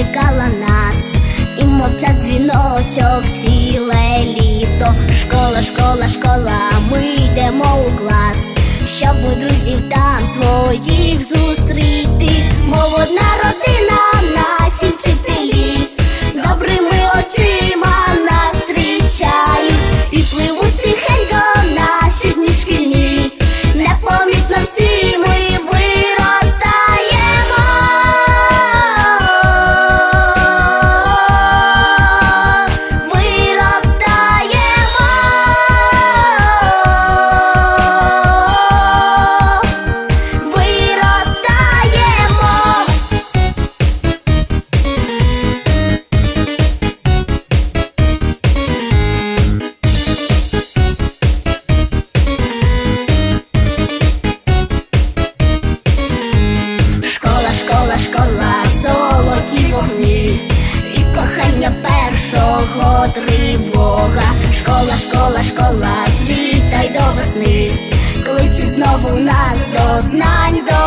чекала нас, і мовчав дзвіночок ціле літо. Школа, школа, школа, ми йдемо у клас, щоб у друзів там своїх зустріти. До весни. Знову нас до знань одна